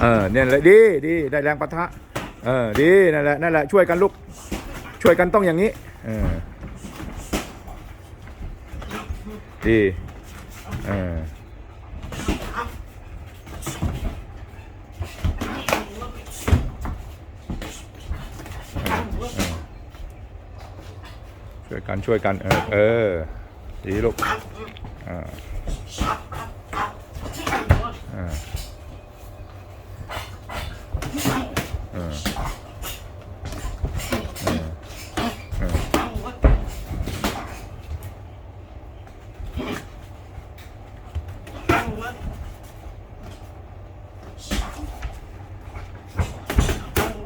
เออเนี่ยแหละดีดีได้แรงปะทะเออดีนั่นแหละนั่นแหละช่วยกันลูกช่วยกันต้องอย่างนี้เออดีเออช่วยกันช่วยกันเออเออดีลูกอ่าอ่าเออเออ อืม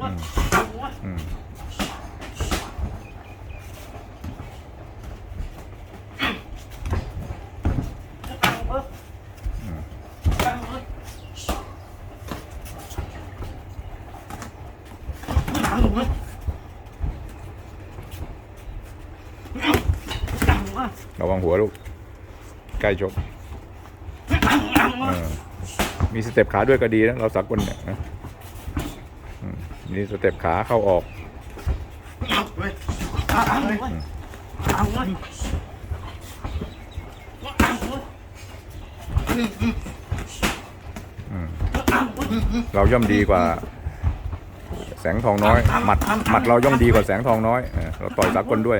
ระวังหัวลูก ใกล้จบเออมีสเต็ปขาด้วยก็ดีนะ เราสักคนเนี่ยนะอื มมีสเต็ปขาเข้าออกเราย่อมดีกว่า แสงทองน้อย หมัดหมัดเราย่อมดีกว่าแสงทองน้อย เราต่อยสากลด้วย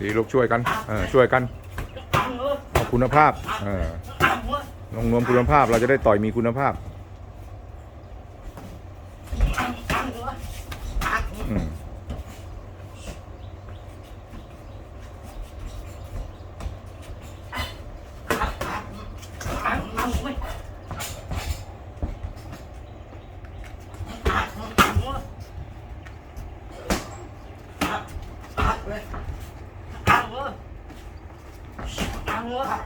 ดีลูกช่วยกันเออช่วยกันเอาคุณภาพเออลงนวมคุณภาพเราจะได้ต่อยมีคุณภาพ ăn nữa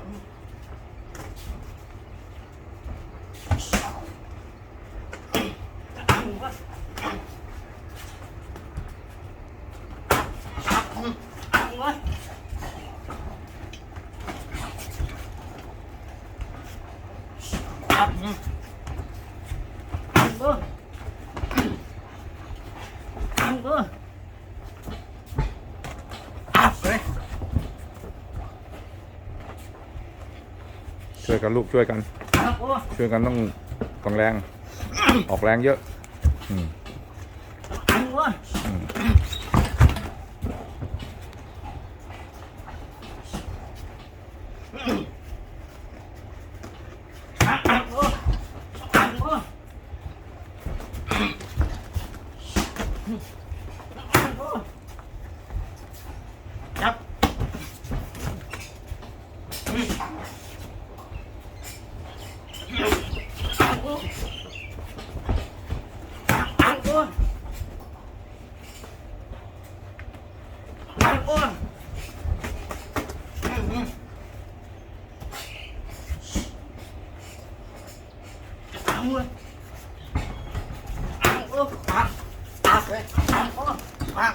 Mm-hmm. ช่วยกันลูกช่วยกัน ช่วยกันต้องต้องแรง ออกแรงเยอะ อืม อ้วนไอ้อ้วนเอาเลยเอาเออปากปากเลยเอาอ้วนปาก